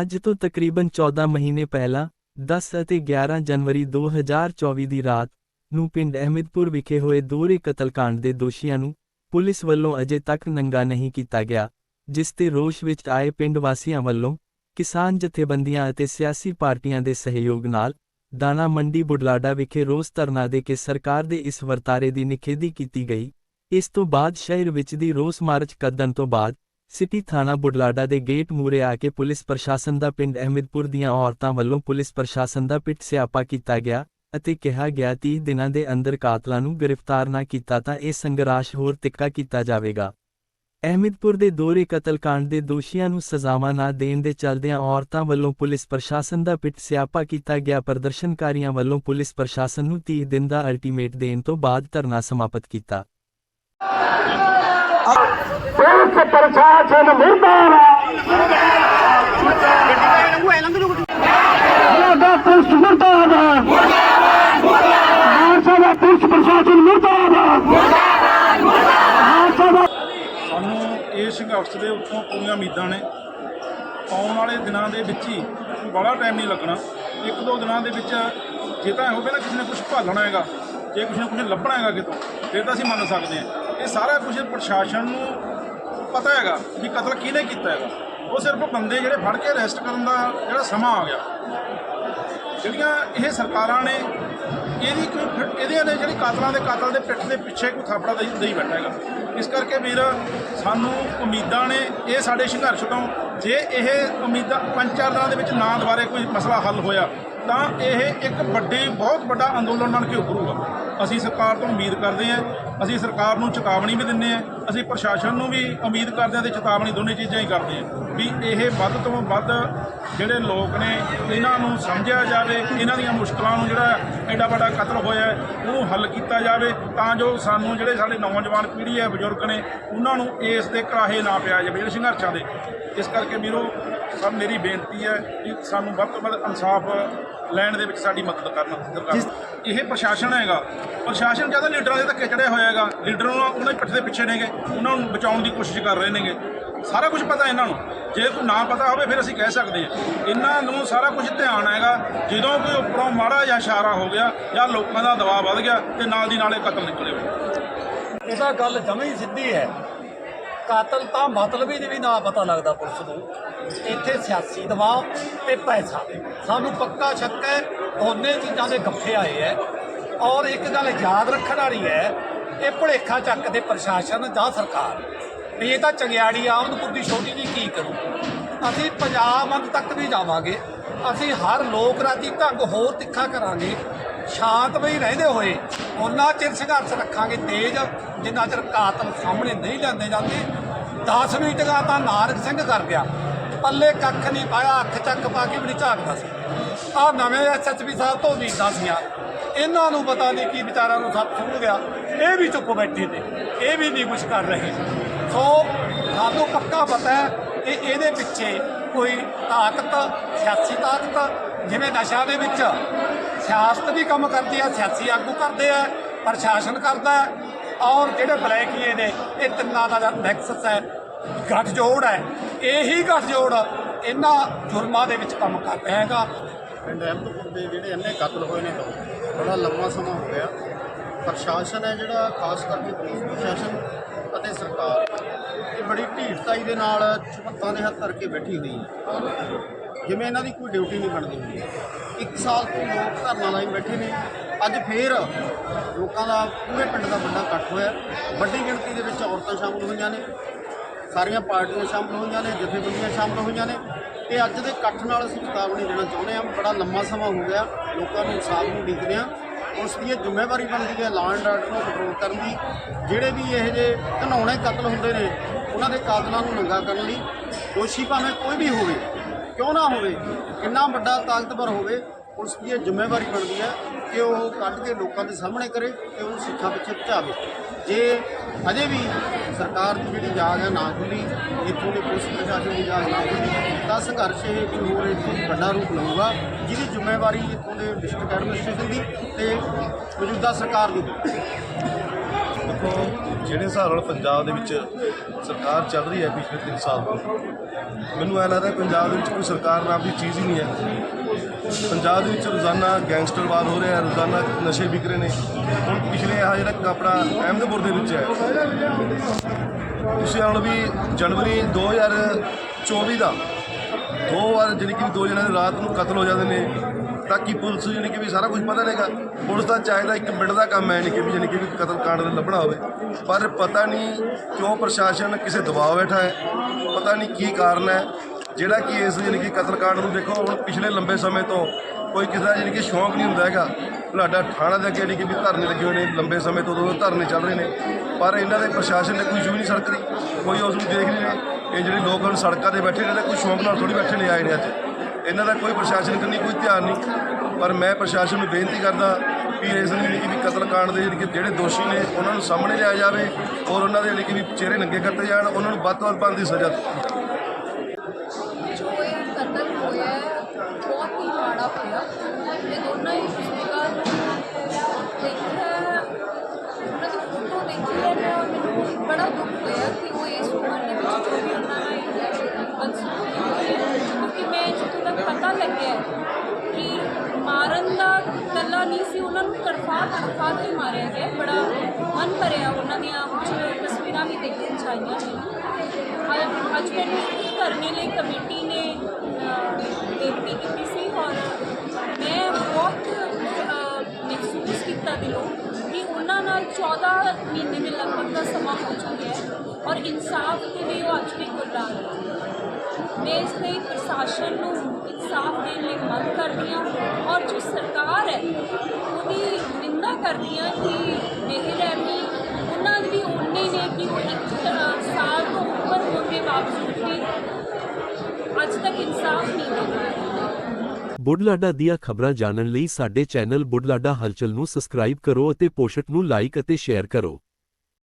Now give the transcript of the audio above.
ਅੱਜ ਤੋਂ ਤਕਰੀਬਨ 14 ਮਹੀਨੇ ਪਹਿਲਾਂ 10 ਅਤੇ 11 ਜਨਵਰੀ 2024 ਦੀ ਰਾਤ ਨੂੰ ਪਿੰਡ ਅਹਿਮਦਪੁਰ ਵਿਖੇ ਹੋਏ ਦੋਹਰੇ ਕਤਲकांड ਦੇ ਦੋਸ਼ੀਆਂ ਨੂੰ ਪੁਲਿਸ ਵੱਲੋਂ ਅਜੇ ਤੱਕ ਨੰਗਾ ਨਹੀਂ ਕੀਤਾ ਗਿਆ, ਜਿਸ ਤੇ ਰੋਸ਼ ਵਿੱਚ ਆਏ ਪਿੰਡ ਵਾਸੀਆਂ ਵੱਲੋਂ ਕਿਸਾਨ ਜਥੇਬੰਦੀਆਂ ਅਤੇ ਸਿਆਸੀ ਪਾਰਟੀਆਂ ਦੇ ਸਹਿਯੋਗ ਨਾਲ ਦਾਣਾ ਮੰਡੀ ਬੁਢਲਾਡਾ ਵਿਖੇ ਰੋਸ ਧਰਨਾ ਦੇ ਕੇ ਸਰਕਾਰ ਦੇ ਇਸ ਵਰਤਾਰੇ ਦੀ ਨਿਖੇਧੀ ਕੀਤੀ ਗਈ। ਇਸ ਤੋਂ ਬਾਅਦ ਸ਼ਹਿਰ ਵਿੱਚ ਦੀ ਰੋਸ ਮਾਰਚ ਕੱਢਣ ਤੋਂ ਬਾਅਦ ਸਿਟੀ ਥਾਣਾ ਬੁਢਲਾਡਾ ਦੇ ਗੇਟ ਮੂਹਰੇ ਆ ਕੇ ਪੁਲਿਸ ਪ੍ਰਸ਼ਾਸਨ ਦਾ ਪਿੰਡ ਅਹਿਮਦਪੁਰ ਦੀਆਂ ਔਰਤਾਂ ਵੱਲੋਂ ਪੁਲਿਸ ਪ੍ਰਸ਼ਾਸਨ ਦਾ ਪਿੱਟ ਸਿਆਪਾ ਕੀਤਾ ਗਿਆ ਅਤੇ ਕਿਹਾ ਗਿਆ 30 ਦਿਨਾਂ ਦੇ ਅੰਦਰ ਕਾਤਲਾਂ ਨੂੰ ਗ੍ਰਿਫਤਾਰ ਨਾ ਕੀਤਾ ਤਾਂ ਇਹ ਸੰਘਰਸ਼ ਹੋਰ ਤਿੱਕਾ ਕੀਤਾ ਜਾਵੇਗਾ। ਅਹਿਮਦਪੁਰ ਦੇ ਦੋਹਰੇ ਕਤਲकांड ਦੇ ਦੋਸ਼ੀਆਂ ਨੂੰ ਸਜ਼ਾਵਾਂ ਨਾ ਦੇਣ ਦੇ ਚਲਦਿਆਂ ਔਰਤਾਂ ਵੱਲੋਂ ਪੁਲਿਸ ਪ੍ਰਸ਼ਾਸਨ ਦਾ ਪਿੱਟ ਸਿਆਪਾ ਕੀਤਾ ਗਿਆ। ਪ੍ਰਦਰਸ਼ਨਕਾਰੀਆਂ ਵੱਲੋਂ ਪੁਲਿਸ ਪ੍ਰਸ਼ਾਸਨ ਨੂੰ 30 ਦਿਨ ਦਾ ਅਲਟੀਮੇਟ ਦੇਣ ਤੋਂ ਬਾਅਦ ਧਰਨਾ ਸਮਾਪਤ ਕੀਤਾ। ਪੁਲਿਸ ਪ੍ਰਸ਼ਾਸਨ ਮੁਰਦਾਬਾਦ ਮੁਰਦਾਬਾਦ ਪੁਲਿਸ ਮੁਰਦਾਬਾਦ। ਮਾਨਸਾ ਦਾ ਪੁਲਿਸ ਪ੍ਰਸ਼ਾਸਨ ਸਾਨੂੰ ਇਹ ਸੰਘਰਸ਼ ਦੇ ਉੱਤੋਂ ਪੂਰੀਆਂ ਉਮੀਦਾਂ ਨੇ। ਆਉਣ ਵਾਲੇ ਦਿਨਾਂ ਦੇ ਵਿੱਚ ਹੀ ਬੜਾ ਟਾਈਮ ਨਹੀਂ ਲੱਗਣਾ। ਇੱਕ ਦੋ ਦਿਨਾਂ ਦੇ ਵਿੱਚ ਜੇ ਤਾਂ ਹੋਵੇ ਨਾ ਕਿਸੇ ਨੇ ਕੁਝ ਭਾਲਣਾ ਹੈਗਾ, ਜੇ ਕਿਸੇ ਨੇ ਕੁਝ ਲੱਭਣਾ ਹੈਗਾ ਕਿਤੋਂ, ਫਿਰ ਤਾਂ ਅਸੀਂ ਮੰਨ ਸਕਦੇ ਹਾਂ। ਇਹ ਸਾਰਾ ਕੁਝ ਪ੍ਰਸ਼ਾਸਨ ਨੂੰ ਪਤਾ ਹੈਗਾ ਵੀ ਕਤਲ ਕਿਹਨੇ ਕੀਤਾ ਹੈਗਾ। ਉਹ ਸਿਰਫ ਬੰਦੇ ਜਿਹੜੇ ਫੜ ਕੇ ਅਰੈਸਟ ਕਰਨ ਦਾ ਜਿਹੜਾ ਸਮਾਂ ਆ ਗਿਆ। ਜਿਹੜੀਆਂ ਇਹ ਸਰਕਾਰਾਂ ਨੇ, ਇਹਦੀ ਕੋਈ ਫਿਰ- ਇਹਦੇ ਨੇ ਜਿਹੜੀ ਕਾਤਲਾਂ ਦੇ ਕਾਤਲ ਦੇ ਪਿੱਠ ਦੇ ਪਿੱਛੇ ਕੋਈ ਥਾਪੜਾ ਦੇਈ ਦੇਈ ਬੈਠਾ ਹੈਗਾ। ਇਸ ਕਰਕੇ ਵੀਰ, ਸਾਨੂੰ ਉਮੀਦਾਂ ਨੇ ਇਹ ਸਾਡੇ ਸੰਘਰਸ਼ ਤੋਂ, ਜੇ ਇਹ ਉਮੀਦਾਂ ਪੰਜ ਚਾਰ ਦਿਨਾਂ ਦੇ ਵਿੱਚ ਨਾ ਦੁਬਾਰੇ ਕੋਈ ਮਸਲਾ ਹੱਲ ਹੋਇਆ ਤਾਂ ਇਹ ਇੱਕ ਵੱਡੀ, ਬਹੁਤ ਵੱਡਾ ਅੰਦੋਲਨ ਬਣ ਕੇ ਉੱਭਰੂਗਾ। ਅਸੀਂ ਸਰਕਾਰ ਤੋਂ ਉਮੀਦ ਕਰਦੇ ਹਾਂ, ਅਸੀਂ ਸਰਕਾਰ ਨੂੰ ਚੇਤਾਵਨੀ ਵੀ ਦਿੰਦੇ ਹਾਂ, ਅਸੀਂ ਪ੍ਰਸ਼ਾਸਨ ਨੂੰ ਵੀ ਉਮੀਦ ਕਰਦੇ ਹਾਂ ਤੇ ਚੇਤਾਵਨੀ ਦੋਨੇ ਚੀਜ਼ਾਂ ਹੀ ਕਰਦੇ ਹਾਂ ਵੀ ਇਹ ਵੱਧ ਤੋਂ ਵੱਧ ਜਿਹੜੇ ਲੋਕ ਨੇ, ਇਹਨਾਂ ਨੂੰ ਸਮਝਿਆ ਜਾਵੇ, ਇਹਨਾਂ ਦੀਆਂ ਮੁਸ਼ਕਲਾਂ ਨੂੰ ਜਿਹੜਾ ਐਡਾ ਵੱਡਾ ਕਤਲ ਹੋਇਆ ਉਹਨੂੰ ਹੱਲ ਕੀਤਾ ਜਾਵੇ ਤਾਂ ਜੋ ਸਾਨੂੰ ਜਿਹੜੇ ਸਾਡੇ ਨੌਜਵਾਨ ਪੀੜ੍ਹੀ ਹੈ, ਬਜ਼ੁਰਗ ਨੇ, ਉਹਨਾਂ ਨੂੰ ਇਸ ਦੇ ਕਰਾਹੇ ਨਾ ਪਿਆ ਜਾਵੇ, ਜਿਹੜੇ ਸੰਘਰਸ਼ਾਂ ਦੇ। ਇਸ ਕਰਕੇ ਵੀਰੋ ਸਭ ਮੇਰੀ ਬੇਨਤੀ ਹੈ ਕਿ ਸਾਨੂੰ ਵੱਧ ਤੋਂ ਵੱਧ ਇਨਸਾਫ ਲੈਣ ਦੇ ਵਿੱਚ ਸਾਡੀ ਮਦਦ ਕਰਨਾ ਸਰਕਾਰ। ਇਹ ਪ੍ਰਸ਼ਾਸਨ ਹੈਗਾ। ਪ੍ਰਸ਼ਾਸਨ ਜ਼ਿਆਦਾ ਲੀਡਰਾਂ ਦੇ ਧੱਕੇ ਚੜਿਆ ਹੋਇਆ ਹੈਗਾ। ਲੀਡਰ ਨੂੰ ਉਹਨਾਂ ਦੇ ਪਿੱਠ ਦੇ ਪਿੱਛੇ ਨੇਗੇ। ਉਹਨਾਂ ਨੂੰ ਬਚਾਉਣ ਦੀ ਕੋਸ਼ਿਸ਼ ਕਰ ਰਹੇ ਨੇਗੇ। ਸਾਰਾ ਕੁਝ ਪਤਾ ਇਹਨਾਂ ਨੂੰ। ਜੇ ਕੋਈ ਨਾ ਪਤਾ ਹੋਵੇ ਫਿਰ ਅਸੀਂ ਕਹਿ ਸਕਦੇ ਹਾਂ। ਇਹਨਾਂ ਨੂੰ ਸਾਰਾ ਕੁਝ ਧਿਆਨ ਹੈਗਾ। ਜਦੋਂ ਕੋਈ ਉੱਪਰੋਂ ਮਾੜਾ ਜਿਹਾ ਇਸ਼ਾਰਾ ਹੋ ਗਿਆ ਜਾਂ ਲੋਕਾਂ ਦਾ ਦਬਾਅ ਵੱਧ ਗਿਆ ਤੇ ਨਾਲ ਦੀ ਨਾਲੇ ਕਤਲ ਨਿਕਲੇ ਹੋਏ। ਇਹਦਾ ਗੱਲ ਜਮੇ ਹੀ ਸਿੱਧੀ ਹੈ। ਕਾਤਲ ਤਾਂ ਮਤਲਬ ਹੀ ਵੀ ਨਾ ਪਤਾ ਲੱਗਦਾ ਪੁਲਿਸ ਨੂੰ। ਇੱਥੇ ਸਿਆਸੀ ਦਬਾਅ ਤੇ ਪੈਸਾ। ਸਾਨੂੰ ਪੱਕਾ ਸ਼ੱਕ ਹੈ, ਦੋਨੇ ਚੀਜ਼ਾਂ ਦੇ ਗੱਫੇ ਆਏ ਹੈ। ਔਰ ਇੱਕ ਗੱਲ ਯਾਦ ਰੱਖਣ ਵਾਲੀ ਹੈ, ਇਹ ਭੁਲੇਖਾ ਚੱਕ ਦੇ ਪ੍ਰਸ਼ਾਸਨ ਜਾਂ ਸਰਕਾਰ। ਵੀ ਇਹ ਤਾਂ ਚੰਗਿਆੜੀ ਆਮਦਪੁਰ ਦੀ ਛੋਟੀ ਜੀ ਕੀ ਕਰੂ? ਅਸੀਂ ਪੰਜਾਬ ਅੰਤ ਤੱਕ ਵੀ ਜਾਵਾਂਗੇ। ਅਸੀਂ ਹਰ ਲੋਕ ਰਾਜੀ ਢੰਗ ਹੋਰ ਤਿੱਖਾ ਕਰਾਂਗੇ। ਸ਼ਾਂਤਮਈ ਰਹਿੰਦੇ ਹੋਏ ਉਹਨਾਂ ਚਿਰ ਸੰਘਰਸ਼ ਰੱਖਾਂਗੇ ਤੇਜ਼, ਜਿੰਨਾ ਚਿਰ ਕਾਤਲ ਸਾਹਮਣੇ ਨਹੀਂ ਲਿਆਂਦੇ ਜਾਂਦੇ। 10 ਮੀਟਿੰਗਾਂ ਤਾਂ ਨਾਨਕ ਸਿੰਘ ਕਰ ਗਿਆ। ਪੱਲੇ ਕੱਖ ਨਹੀਂ ਪਾਇਆ, ਅੱਖ ਚੱਕ ਪਾ ਕੇ ਵੀ ਨਹੀਂ ਝਾਕਦਾ ਸੀ। ਆ ਨਵੇਂ ਐਸਐਸਪੀ ਸਾਹਿਬ ਤੋਂ ਉਮੀਦਾਂ ਸੀਆਂ। ਇਹਨਾਂ ਨੂੰ ਪਤਾ ਨਹੀਂ ਕੀ ਵਿਚਾਰਾਂ ਨੂੰ ਸੱਪ ਸੁਣ ਗਿਆ। ਇਹ ਵੀ ਚੁੱਪ ਬੈਠੇ ਨੇ। ਇਹ ਵੀ ਨਹੀਂ ਕੁਝ ਕਰ ਰਹੇ। ਸੋ ਸਾਨੂੰ ਪੱਕਾ ਪਤਾ ਹੈ ਕਿ ਇਹਦੇ ਪਿੱਛੇ ਕੋਈ ਤਾਕਤ, ਸਿਆਸੀ ਤਾਕਤ, ਜਿਵੇਂ ਨਸ਼ਾ ਦੇ ਵਿੱਚ ਸਿਆਸਤ ਵੀ ਕੰਮ ਕਰਦੀ ਹੈ ਸਿਆਸੀ ਆਗੂ ਕਰਦੇ ਆ, ਪ੍ਰਸ਼ਾਸਨ ਕਰਦਾ ਔਰ ਜਿਹੜੇ ਬਲੈਕੀਏ ਨੇ, ਇਹ ਤਿੰਨਾਂ ਦਾ ਨੈਕਸਸ ਹੈ, ਗੱਠਜੋੜ ਹੈ, ਇਹੀ ਗੱਠਜੋੜ ਇਹਨਾਂ ਜੁਰਮਾਂ ਦੇ ਵਿੱਚ ਕੰਮ ਕਰ ਰਿਹਾ ਹੈਗਾ। ਪਿੰਡ ਅਹਿਮਦਪੁਰ ਦੇ ਜਿਹੜੇ ਇੰਨੇ ਕਤਲ ਹੋਏ ਨੇ ਬੜਾ ਲੰਮਾ ਸਮਾਂ ਹੋ ਗਿਆ। ਪ੍ਰਸ਼ਾਸਨ ਹੈ ਜਿਹੜਾ, ਖਾਸ ਕਰਕੇ ਪੁਲਿਸ ਪ੍ਰਸ਼ਾਸਨ ਅਤੇ ਸਰਕਾਰ, ਇਹ ਬੜੀ ਢੀਠਤਾਈ ਦੇ ਨਾਲ ਚੁੱਪਾਂ ਦੇ ਹੱਥ ਧਰ ਕੇ ਬੈਠੀ ਹੋਈ ਹੈ। ਜਿਵੇਂ ਇਹਨਾਂ ਦੀ ਕੋਈ ਡਿਊਟੀ ਨਹੀਂ ਬਣਦੀ ਹੁੰਦੀ। ਇੱਕ ਸਾਲ ਤੋਂ ਲੋਕ ਧਰਨਾ ਲਾਈ ਬੈਠੇ ਨੇ। ਅੱਜ ਫੇਰ ਲੋਕਾਂ ਦਾ ਪੂਰੇ ਪਿੰਡ ਦਾ ਵੱਡਾ ਇਕੱਠ ਹੋਇਆ। ਵੱਡੀ ਗਿਣਤੀ ਦੇ ਵਿੱਚ ਔਰਤਾਂ ਸ਼ਾਮਲ ਹੋਈਆਂ ਨੇ। ਸਾਰੀਆਂ ਪਾਰਟੀਆਂ ਸ਼ਾਮਲ ਹੋਈਆਂ ਨੇ, ਜਥੇਬੰਦੀਆਂ ਸ਼ਾਮਲ ਹੋਈਆਂ ਨੇ। ਤੇ ਅੱਜ ਦੇ ਇਕੱਠ ਨਾਲ ਅਸੀਂ ਚੇਤਾਵਨੀ ਦੇਣਾ ਚਾਹੁੰਦੇ ਹਾਂ। ਬੜਾ ਲੰਮਾ ਸਮਾਂ ਹੋ ਗਿਆ। ਲੋਕਾਂ ਨੂੰ ਇਨਸਾਫ ਨੂੰ ਉਡੀਕਦੇ ਹਾਂ ਉਸ ਦੀ ਜ਼ਿੰਮੇਵਾਰੀ ਬਣਦੀ ਹੈ ਲਾਅ ਐਂਡ ਆਰਡਰ ਨੂੰ ਕੰਟਰੋਲ ਕਰਨ ਦੀ। ਜਿਹੜੇ ਵੀ ਇਹ ਜੇ ਘਨਾਉਣੇ ਕਤਲ ਹੁੰਦੇ ਨੇ, ਉਹਨਾਂ ਦੇ ਕਾਤਲਾਂ ਨੂੰ ਨੰਗਾ ਕਰਨ ਲਈ। ਦੋਸ਼ੀ ਭਾਵੇਂ ਕੋਈ ਵੀ ਹੋਵੇ ਕਿਉਂ ਨਾ ਹੋਵੇ? ਕਿੰਨਾ ਵੱਡਾ ਤਾਕਤਵਰ ਹੋਵੇ, ਪੁਲਿਸ ਦੀ ਇਹ ਜ਼ਿੰਮੇਵਾਰੀ ਬਣਦੀ ਹੈ ਕਿ ਉਹ ਕੱਢ ਕੇ ਲੋਕਾਂ ਦੇ ਸਾਹਮਣੇ ਕਰੇ ਤੇ ਉਹਨੂੰ ਸਿੱਖਾਂ ਪਿੱਛੇ ਪਹੁੰਚਾਵੇ ਜੇ ਅਜੇ ਵੀ ਸਰਕਾਰ ਦੀ ਜਿਹੜੀ ਜਾਗ ਹੈ ਨਾ ਖੁੱਲੀ ਇੱਥੋਂ ਦੇ ਪੁਲਿਸ ਪ੍ਰਸ਼ਾਸਨ ਦੀ ਜਾਗ ਨਾ ਖੁੱਲੀ ਤਾਂ ਸੰਘਰਸ਼ ਇਹ ਕੋਈ ਹੋਰ ਇੱਕ ਵੱਡਾ ਰੂਪ ਲਊਗਾ, ਜਿਹਦੀ ਜ਼ਿੰਮੇਵਾਰੀ ਇੱਥੋਂ ਦੇ ਡਿਸਟ੍ਰਿਕਟ ਐਡਮਿਨਿਸਟ੍ਰੇਸ਼ਨ ਦੀ ਤੇ ਮੌਜੂਦਾ ਸਰਕਾਰ ਦੀ ਦੇਖੋ ਜਿਹੜੇ ਹਿਸਾਬ ਨਾਲ ਪੰਜਾਬ ਦੇ ਵਿੱਚ ਸਰਕਾਰ ਚੱਲ ਰਹੀ ਹੈ ਪਿਛਲੇ 3 ਸਾਲ ਤੋਂ, ਮੈਨੂੰ ਐ ਲੱਗਦਾ ਪੰਜਾਬ ਦੇ ਵਿੱਚ ਕੋਈ ਸਰਕਾਰ ਨਾਮ ਦੀ ਚੀਜ਼ ਹੀ ਨਹੀਂ ਹੈ। ਪੰਜਾਬ ਦੇ ਵਿੱਚ ਰੋਜ਼ਾਨਾ ਗੈਂਗਸਟਰਵਾਦ ਹੋ ਰਿਹਾ ਰੋਜ਼ਾਨਾ ਨਸ਼ੇ ਵਿਕ ਰਹੇ ਨੇ। ਹੁਣ ਪਿਛਲੇ ਆ ਜਿਹੜਾ ਕਪੜਾ ਅਹਿਮਦਪੁਰ ਦੇ ਵਿੱਚ ਹੈ। ਤੁਸੀਂ ਹੁਣ ਵੀ ਜਨਵਰੀ 2024 ਦਾ, ਦੋ ਵਾਰ ਜਿਹੜੀ ਕਿ ਦੋ ਜਣਿਆਂ ਦੇ ਰਾਤ ਨੂੰ ਕਤਲ ਹੋ ਜਾਂਦੇ ਨੇ। ਤਾਂ ਕਿ ਪੁਲਿਸ ਯਾਨੀ ਕਿ ਵੀ ਸਾਰਾ ਕੁਝ ਪਤਾ ਨਹੀਂਗਾ। ਪੁਲਿਸ ਦਾ ਚਾਹੀਦਾ ਇੱਕ ਮਿੰਟ ਦਾ ਕੰਮ ਹੈ ਯਾਨੀ ਕਿ ਵੀ ਯਾਨੀ ਕਿ ਵੀ ਕਤਲ ਕਾਂਡ ਦੇ ਲੱਭਣਾ ਹੋਵੇ। ਪਰ ਪਤਾ ਨਹੀਂ ਕਿਉਂ ਪ੍ਰਸ਼ਾਸਨ ਕਿਸੇ ਦਬਾਅ ਬੈਠਾ ਹੈ। ਪਤਾ ਨਹੀਂ ਕੀ ਕਾਰਨ ਹੈ। ਜਿਹੜਾ ਕਿ ਇਸ ਜਾਣੀ ਕਿ ਕਤਲ ਕਾਂਡ ਨੂੰ ਦੇਖੋ, ਹੁਣ ਪਿਛਲੇ ਲੰਬੇ ਸਮੇਂ ਤੋਂ ਕੋਈ ਕਿਸੇ ਦਾ ਯਾਨੀ ਕਿ ਸ਼ੌਂਕ ਨਹੀਂ ਹੁੰਦਾ ਹੈਗਾ। ਤੁਹਾਡਾ ਥਾਣਾ ਦੇ ਅੱਗੇ ਯਾਨੀ ਕਿ ਵੀ ਧਰਨੇ ਲੱਗੇ ਹੋਏ ਨੇ, ਲੰਬੇ ਸਮੇਂ ਤੋਂ ਉਦੋਂ ਧਰਨੇ ਚੱਲ ਰਹੇ ਨੇ। ਪਰ ਇਹਨਾਂ ਦੇ ਪ੍ਰਸ਼ਾਸਨ ਨੇ ਕੋਈ ਜੂ ਨਹੀਂ ਸੜਕ ਰਹੀ ਕੋਈ ਉਸ ਨੂੰ ਦੇਖ ਨਹੀਂ ਰਹੇ। ਇਹ ਜਿਹੜੇ ਲੋਕ ਹਨ ਸੜਕਾਂ ਤੇ ਬੈਠੇ ਨੇ ਤਾਂ ਕੋਈ ਸ਼ੌਂਕ ਨਾਲ ਥੋੜੀ ਬੈਠੇ ਨੇ ਆਏ ਨੇ ਅੱਜ। ਇਹਨਾਂ ਦਾ ਕੋਈ ਪ੍ਰਸ਼ਾਸਨ ਕਰਨੀ ਕੋਈ ਧਿਆਨ ਨਹੀਂ। ਪਰ ਮੈਂ ਪ੍ਰਸ਼ਾਸਨ ਨੂੰ ਬੇਨਤੀ ਕਰਦਾ ਵੀ ਇਸ ਨੂੰ ਕਿ ਵੀ ਕਤਲ ਕਾਂਡ ਦੇ ਜਿਹੜੇ ਜਿਹੜੇ ਦੋਸ਼ੀ ਨੇ, ਉਹਨਾਂ ਨੂੰ ਸਾਹਮਣੇ ਲਿਆ ਜਾਵੇ ਔਰ ਉਹਨਾਂ ਦੇ ਜਿਹੜੇ ਕਿ ਵੀ ਚਿਹਰੇ ਨੰਗੇ ਕਰਤੇ ਜਾਣ, ਉਹਨਾਂ ਨੂੰ ਵੱਧ ਤੋਂ ਵੱਧ ਦੀ ਸਜ਼ਾ ਦਿੱਤੀ ਜੋ ਇਹ ਕਤਲ ਹੋਇਆ ਬਹੁਤ ਹੀ ਮਾੜਾ ਹੋਇਆ। ਪਤਾ ਲੱਗਿਆ ਕਿ ਮਾਰਨ ਦਾ ਕੱਲਾ ਨਹੀਂ ਸੀ, ਉਹਨਾਂ ਨੂੰ ਤੜਫਾ ਤੜਫਾ ਕੇ ਮਾਰਿਆ ਗਿਆ। ਬੜਾ ਮਨ ਭਰਿਆ ਉਹਨਾਂ ਦੀਆਂ ਕੁਝ ਤਸਵੀਰਾਂ ਵੀ ਦੇਖਣ ਚ ਆਈਆਂ ਨੇ। ਅੱਜ- ਅੱਜ ਮੈਨੂੰ ਇੱਕ ਧਰਨੇ ਲਈ ਕਮੇਟੀ ਨੇ ਬੇਨਤੀ ਕੀਤੀ ਸੀ ਔਰ ਮੈਂ ਬਹੁਤ ਮਹਿਸੂਸ ਕੀਤਾ ਦਿਲੋਂ ਕਿ ਉਹਨਾਂ ਨਾਲ 14 ਮਹੀਨੇ ਦੇ ਲਗਭਗ ਦਾ ਸਮਾਂ ਹੋ ਚੁੱਕਿਆ ਹੈ ਔਰ ਇਨਸਾਫ ਦੇ ਲਈ ਉਹ ਅੱਜ ਵੀ ਗੁਰਦਾਰ ਹੈ ਮੈਂ ਇਸ ਲਈ ਪ੍ਰਸ਼ਾਸਨ ਨੂੰ ਇਨਸਾਫ ਦੇਣ ਲਈ ਮੰਗ ਕਰਦੀ ਹਾਂ ਔਰ ਜੋ ਸਰਕਾਰ ਹੈ, ਉਹਦੀ ਨਿੰਦਾ ਕਰਦੀ ਹਾਂ ਕਿ ਬੇਰਹਿਮੀ ਉਹਨਾਂ ਦੀ ਉਨੇ ਨੇ ਕਿ ਉਹ ਇੱਕ ਸਾਲ ਤੋਂ ਉੱਪਰ ਹੋਣ ਦੇ ਬਾਵਜੂਦ ਵੀ ਅੱਜ ਤੱਕ ਇਨਸਾਫ ਨਹੀਂ ਦੇ ਪਾਇਆ। ਬੁਢਲਾਡਾ ਦੀਆਂ ਖਬਰਾਂ ਜਾਣਨ ਲਈ ਸਾਡੇ ਚੈਨਲ ਬੁੱਢਲਾਡਾ ਹਲਚਲ ਨੂੰ ਸਬਸਕ੍ਰਾਈਬ ਕਰੋ ਅਤੇ ਪੋਸਟ ਨੂੰ ਲਾਈਕ ਅਤੇ ਸ਼ੇਅਰ ਕਰੋ।